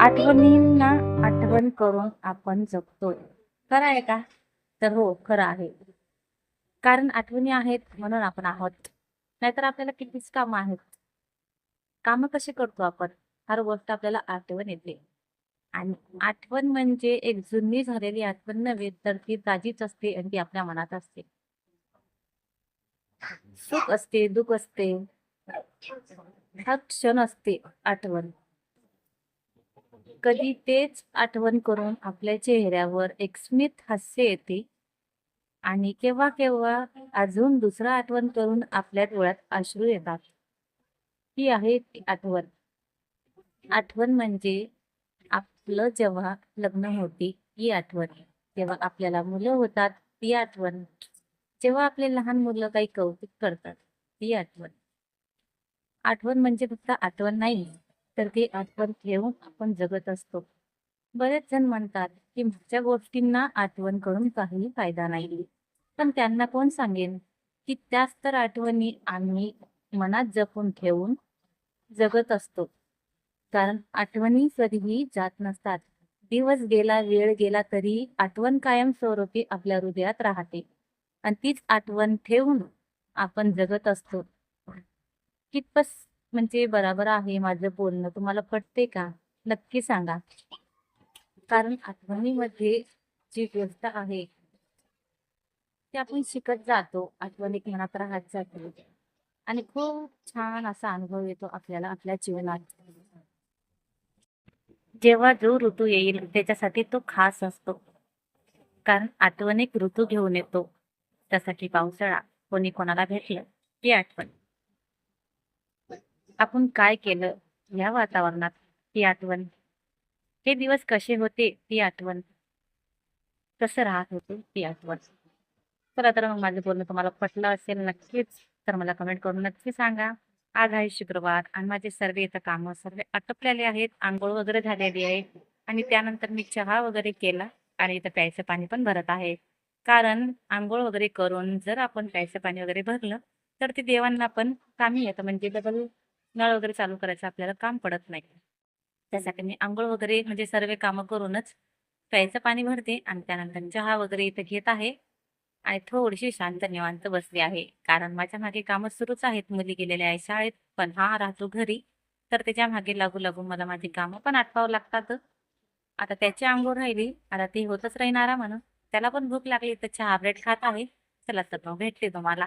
आठवणींना आठवण करून आपण जगतोय. खरं आहे का? तर हो खरं आहे. कारण आठवणी आहेत म्हणून आपण आहोत. नाहीतर आपल्याला कितीच कामं आहेत. कामं कशी करतो आपण? हर गोष्ट आपल्याला आठवण येते. आणि आठवण म्हणजे एक जुनी झालेली आठवण नव्हे तर ती ताजीच असते आणि ती आपल्या मनात असते. सुख असते दुःख असते. हर क्षण असते आठवण. कधी तेच आठवण करून आपल्या चेहऱ्यावर एक स्मित हास्य येते. आणि केव्हा केव्हा अजून दुसरा आठवण करून आपल्या डोळ्यात अश्रू येतात. ही आहे ती आठवण. आठवण म्हणजे आपलं जेव्हा लग्न होते ही आठवण. जेव्हा आपल्याला मुलं होतात ती आठवण. जेव्हा आपले लहान मुलं काही कौतुक करतात ती आठवण. आठवण म्हणजे फक्त आठवण नाही. तर ती आठवण ठेवून आपण जगत असतो. बरेच जण म्हणतात की मागच्या गोष्टींना आठवण करून काही फायदा नाही. पण त्यांना कोण सांगेन? की त्याच तर आठवणी आम्ही मनात जपून ठेवून जगत असतो. कारण आठवणी कधीही जात नसतात. दिवस गेला वेळ गेला तरी आठवण कायम स्वरूपी आपल्या हृदयात राहते. आणि तीच आठवण ठेवून आपण जगत असतो. कितपस म्हणजे बराबर आहे माझं बोलणं. तुम्हाला पटते का? नक्की सांगा. कारण आठवणीमध्ये जी गोष्ट आहे ती आपण शिकत जातो आठवण मनात राहत जाते आणि खूप छान असा अनुभव येतो आपल्याला आपल्या जीवनात. जेव्हा जो ऋतू येईल त्याच्यासाठी तो खास असतो. कारण आठवण एक ऋतू घेऊन येतो. त्यासाठी पावसाळा कोणी कोणाला भेटलं ती आठवण. आपण काय केलं या वातावरणात? ती आठवण. हे दिवस कसे होते? ती आठवण. कसं राहत होते? ती आठवण. चला तर मग माझं बोलणं तुम्हाला पटलं असेल नक्कीच तर मला कमेंट करून नक्की सांगा. आज आहे शुक्रवार आणि माझे सर्व इथं कामं सर्व आटोपलेले आहेत. आंघोळ वगैरे झालेली आहे. आणि त्यानंतर मी चहा वगैरे केला आणि इथं प्यायचं पाणी पण भरत आहे. कारण आंघोळ वगैरे करून जर आपण प्यायचं पाणी वगैरे भरलं तर ते देवांना पण कामी येतं. म्हणजे डबल नळ वगैरे चालू करायचं आपल्याला काम पडत नाही. त्यासाठी मी आंघोळ वगैरे म्हणजे सर्व कामं करूनच प्यायचं पाणी भरते आणि त्यानंतर चहा वगैरे इथं घेत आहे. आणि थोडीशी शांत निवांत बसली आहे. कारण माझ्या मागे कामं सुरूच आहेत. मुली गेलेल्या आहे शाळेत पण हा राहतो घरी. तर त्याच्यामागे लागू लागू मला माझी कामं पण आटपावं लागतात. आता त्याची आंघोळ राहिली. आता ती होतच राहणारा म्हणून. त्याला पण भूक लागली तर चहा ब्रेड खात आहे. चला तर मग भेटते तुम्हाला.